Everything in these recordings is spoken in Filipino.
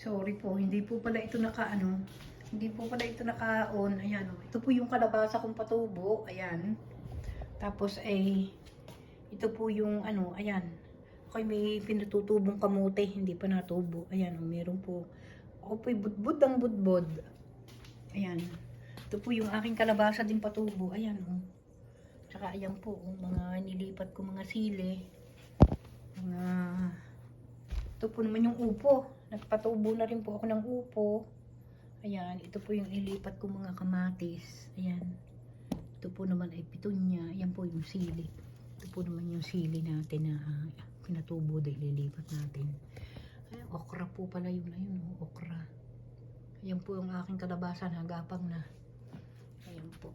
Sorry po, hindi po pala ito naka ano. Hindi po pala ito naka-on. Ayan o. Ito po yung kalabasa kong patubo. Ayan. Tapos ay ito po yung ano, ayan. Okay, may pinatutubong kamote, hindi pa natubo. Ayan o, meron po. Ako po'y budbud ang budbud. Ayan. Ito po yung aking kalabasa din patubo. Ayan o. Tsaka ayan po, oh, mga nilipat ko mga sili. Mga... Ito po naman yung upo. Nagpatubo na rin po ako ng upo. Ayan, ito po yung ilipat ko mga kamatis. Ayan. Ito po naman ay pitunya. Ayan po yung sili. Ito po naman yung sili natin na ah, pinatubo dahil natin. Ay, okra po pala yun. Ayun, oh, okra. Ayan po yung aking kalabasan. Hagapang na. Ayan po.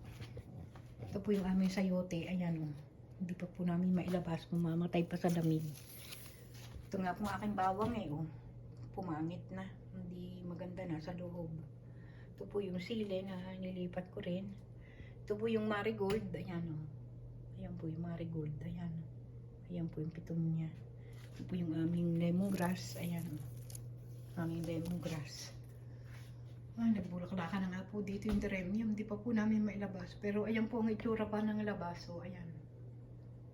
Ito po yung aming sayote. Ayan, oh. Hindi pa po namin mailabas. Mamamatay pa sa lamig. Ito nga po aking bawang eh, oh. Pumangit na. Hindi maganda na sa loob. Ito po yung sili na nilipat ko rin. Ito po yung marigold. Ayan, oh. Ayan po yung marigold. Ayan. Ayan po yung pitong niya. Ito po yung aming lemongrass. Ayan, oh. Aming lemongrass. Ah, nagbulaklaka na nga po dito yung teremium. Di pa po namin mailabas. Pero ayan po ang itsura pa ng labas. So, ayan.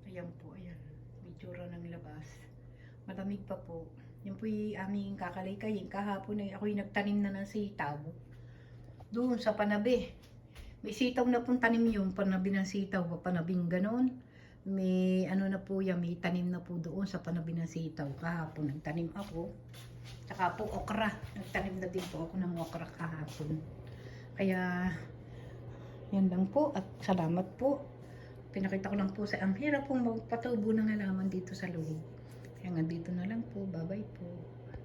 Ayan po, ayan. May itsura ng labas. Malamig pa po. Yan po yung aming kakalay-kayin. Kahapon ay ako'y nagtanim na ng sitaw. Doon sa panabi. May sitaw na pong tanim yung panabi ng sitaw. Panabing ganon. May ano na po yan, may tanim na po doon sa panabi ng sitaw. Kahapon nagtanim ako. Tsaka po okra. Nagtanim na din po ako ng okra kahapon. Kaya, yan lang po. At salamat po. Pinakita ko lang po sa ang hirap pong magpatubo ng halaman dito sa loob. Nga dito na lang po. Bye-bye po.